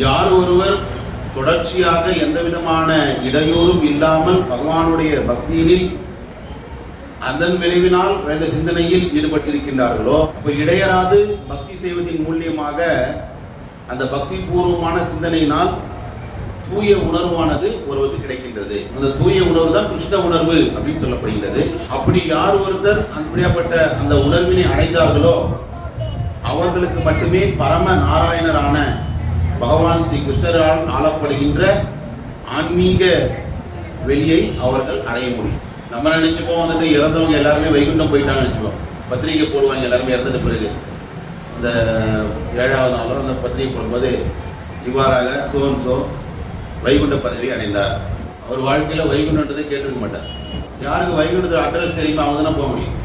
யார் ஒருவர் தொடர்ச்சியாக எந்த விதமான இடையூறும் இல்லாமல் பகவானுடைய பக்தியினில் அதன் விளைவினால் வேத சிந்தனையில் ஈடுபட்டிருக்கின்றார்களோ இப்போ இடையராது பக்தி செய்வதின் மூலியமாக அந்த பக்தி பூர்வமான சிந்தனையினால் தூய உணர்வானது ஒருவருக்கு கிடைக்கின்றது. அந்த தூய உணர்வு தான் கிருஷ்ண உணர்வு அப்படின்னு சொல்லப்படுகிறது அப்படி யார் ஒருத்தர் அப்படியாப்பட்ட அந்த உணர்வினை அடைந்தார்களோ அவர்களுக்கு மட்டுமே பரம நாராயணரான பகவான் ஸ்ரீ கிருஷ்ணரால் ஆளப்படுகின்ற ஆன்மீக வெளியை அவர்கள் அடைய முடியும். நம்ம நினைச்சுப்போம்? வந்துட்டு இறந்தவங்க எல்லாருமே வைகுண்டம் போயிட்டாங்கன்னு நினைச்சுப்போம். பத்திரிகை போடுவாங்க எல்லாருமே இறந்துட்ட பிறகு. இந்த ஏழாவது நாளோ அந்த பத்திரிகை போடும்போது இவ்வாறாக சோன் சோ வைகுண்ட பதவி அடைந்தார். அவர் வாழ்க்கையில் வைகுண்டன்றதை கேட்டுக்க மாட்டார். யாருக்கு வைகுண்டத்தோட அட்ரஸ் தெரியுமா? அவங்க தான் போக முடியும்.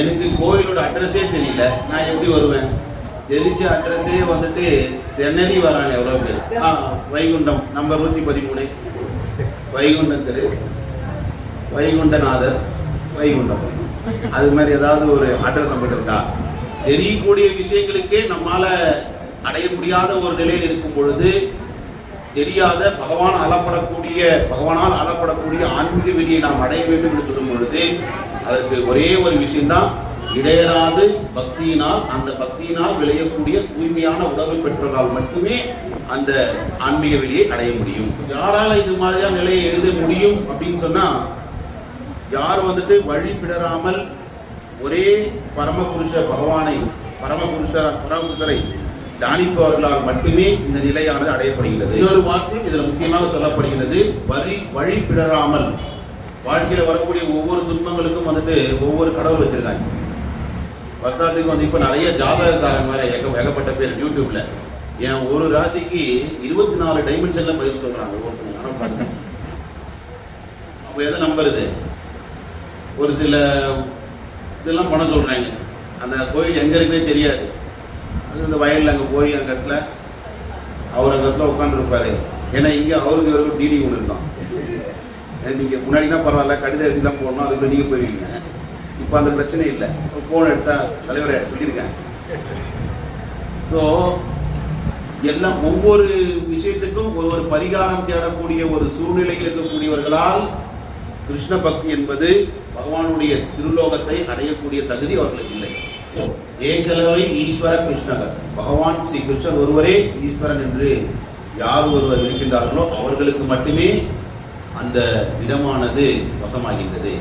எனக்கு கோயிலோட அட்ரஸே தெரியல. நான் எப்படி வருவேன்? தெரிஞ்ச அட்ரஸே வந்துட்டு தென்னறி வராங்க எவ்வளோ பேர் ஆ வைகுண்டம் நம்பர் நூற்றி பதிமூணு வைகுண்டம் தெரு. வைகுண்டநாதர் வைகுண்டம். அது மாதிரி ஏதாவது ஒரு அட்ரஸ் நம்மகிட்ட இருக்கா? தெரியக்கூடிய விஷயங்களுக்கே நம்மால அடைய முடியாத ஒரு நிலையில் இருக்கும் பொழுது தெரியாத பகவான் அளப்படக்கூடிய பகவானால் அளப்படக்கூடிய ஆன்மீக வெளியை நாம் அடைய வேண்டும் என்று சொல்லும் பொழுது அதற்கு ஒரே ஒரு விஷயம்தான் இடையராது பக்தியினால் அந்த பக்தியினால் விளையக்கூடிய தூய்மையான உணவு பெற்றதால் மட்டுமே அந்த ஆன்மீக வெளியை அடைய முடியும். யாரால இது மாதிரியான நிலையை எழுத முடியும் அப்படின்னு சொன்னா யார் வந்துட்டு வழி பிடராமல் ஒரே பரமபுருஷ பகவானை பரமபுருஷ பரமபுருஷரை தியானிப்பவர்களால் மட்டுமே இந்த நிலையானது அடையப்படுகிறது. இன்னொரு வார்த்தை இதுல முக்கியமாக சொல்லப்படுகிறது வழி வழி பிடராமல். வரக்கூடிய ஒவ்வொரு துன்பங்களுக்கும் வந்துட்டு ஒவ்வொரு கடவுள் வச்சிருக்காங்க. பத்தாத்துக்கு வந்து இப்போ நிறைய ஜாதகக்காரன் மாதிரி ஏக ஏகப்பட்ட பேர் யூடியூப்ல என் ஒரு ராசிக்கு இருபத்தி நாலு டைமென்ஷன்ல பதில் சொல்றாங்க ஒருத்தங்க ஆனா பாருங்க. அப்ப எதை நம்புறது? ஒரு சில இதெல்லாம் பண்ண சொல்றாங்க. அந்த கோயில் எங்க இருக்குன்னே தெரியாது. அது இந்த வயலில் அங்கே போய் அந்த இடத்துல அவர் அந்த இடத்துல உட்காந்துருப்பாரு ஏன்னா இங்கே அவருக்கு இவருக்கும் டிடி ஒன்று இருக்கும். நீங்கள் முன்னாடினா பரவாயில்ல கடிதம் போடணும் அதுக்குள்ளே நீங்கள் போயிருவீங்க. இப்போ அந்த பிரச்சனை இல்லை. போன் எடுத்தா தலைவரை சொல்லியிருக்கேன் ஸோ எல்லாம் ஒவ்வொரு விஷயத்துக்கும் ஒரு ஒரு பரிகாரம் தேடக்கூடிய ஒரு சூழ்நிலையில் இருக்கக்கூடியவர்களால் கிருஷ்ண பக்தி என்பது பகவானுடைய திருலோகத்தை அடையக்கூடிய தகுதி அவர்களுக்கு இல்லை. ஏகலவை ஈஸ்வர கிருஷ்ணகர் பகவான் ஸ்ரீ கிருஷ்ணர் ஒருவரே ஈஸ்வரன் என்று யார் ஒருவர் இருக்கின்றார்களோ அவர்களுக்கு மட்டுமே அந்த இடமானது வசமாகின்றது.